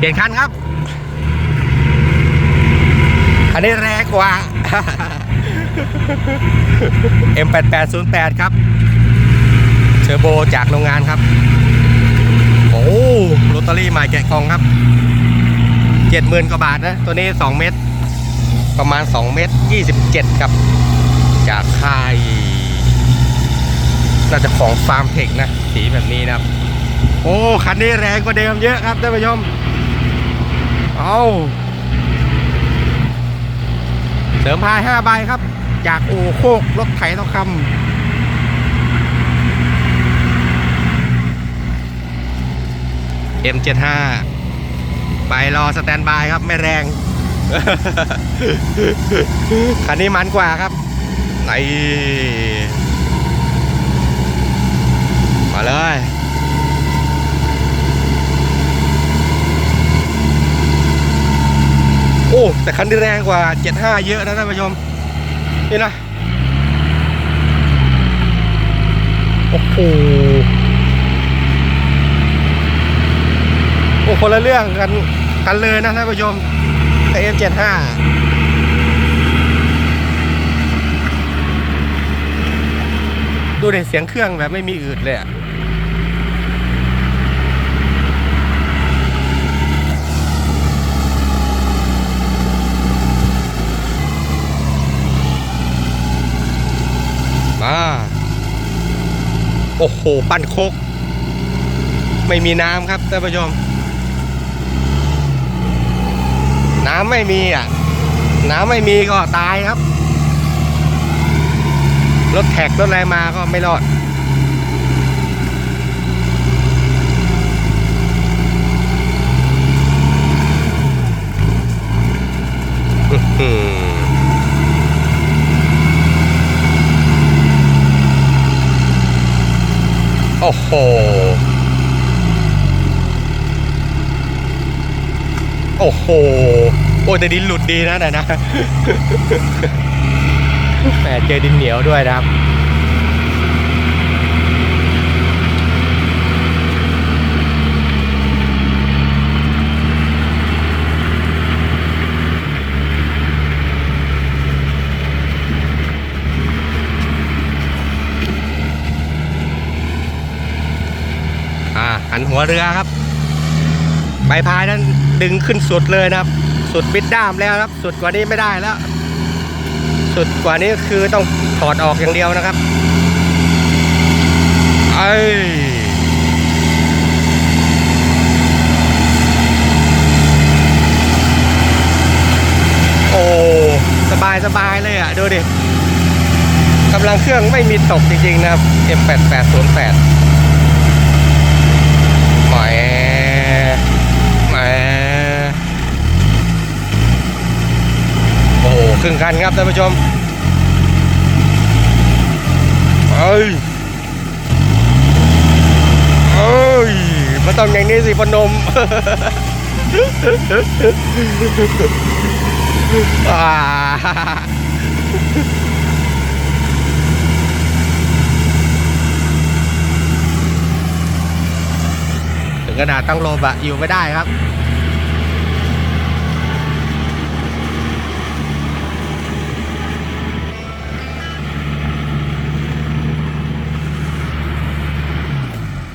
เปลี่ยนคันครับอันนี้แรงกว่า M8808 ครับ เทอร์โบจากโรงงานครับ โอ้ลอตเตอรี่ใหม่แกะกล่องครับเจ็ดหมื่นกว่าบาทนะ ตัวนี้ 2 เม็ดประมาณ 2 เม็ด27 ครับ จากค่ายน่าจะของฟาร์มเทคนะ สีแบบนี้นะครับ โอ้ คันนี้แรงกว่าเดิมเยอะครับท่านผู้ชม เอาเสริมพาย5ใบครับ จากโอโคกรถไถทองคำ M75 ไปรอสแตนบายครับ ไม่แรง คันนี้มันกว่าครับ ไหน มาเลย โอ้ แต่คันนี้แรงกว่า 75 เยอะนะท่านผู้ชม นี่นะ โอ้โห โอ้คนละเรื่องกันกันเลยนะท่านผู้ชมกับ M75 ดูเด็เสียงเครื่องแบบไม่มีอืดเลยอะา โอ้โห ปั้นโคก ไม่มีน้ำครับท่านผู้ชม น้ำไม่มีอะ น้ำไม่มีก็ตายครับ รถแท็กรถอะไรมาก็ไม่รอด อื้อหือโอ้โหโอ้โห โอ้แต่ดินหลุดดีนะนะนะแหมเจอดินเหนียวด้วยนะครับ นหัวเรือครับใบพายนั้นดึงขึ้นสุดเลยนะครับ สุดบิดด้ามแล้วครับ สุดกว่านี้ไม่ได้แล้ว สุดกว่านี้คือต้องถอดออกอย่างเดียวนะครับไอ้โอ้สบายสบายเลยอะ ดูดิกำลังเครื่องไม่มีตกจริงๆนะครับ M8808 แหมแหมโอ้โห ครึ่งคันครับท่านผู้ชมเอ้ยเอ้ยมันต้องอย่างนี้สิพนมอ่าถึงขนาดต้องโลบอะอยู่ไม่ได้ครับ